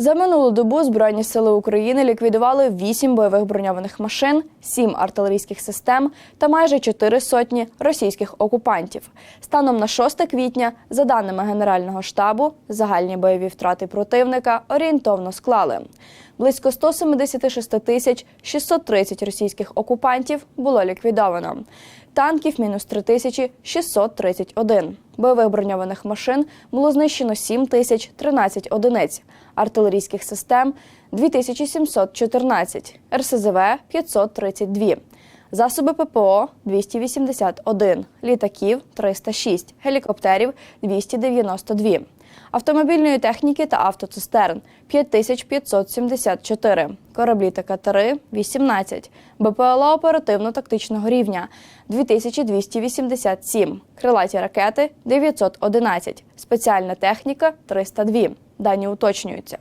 За минулу добу Збройні сили України ліквідували 8 бойових броньованих машин, 7 артилерійських систем та майже 4 сотні російських окупантів. Станом на 6 квітня, за даними Генерального штабу, загальні бойові втрати противника орієнтовно склали. Близько 176 тисяч 630 російських окупантів було ліквідовано. Танків мінус 3631. Бойових броньованих машин було знищено 7 тисяч 13 одиниць, артилерійських систем 2714, РСЗВ 532. Засоби ППО 281, літаків 306, гелікоптерів 292, автомобільної техніки та автоцистерн 5574, кораблі та катери 18, БПЛА оперативно-тактичного рівня 2287, крилаті ракети 911, спеціальна техніка 302. Дані уточнюються.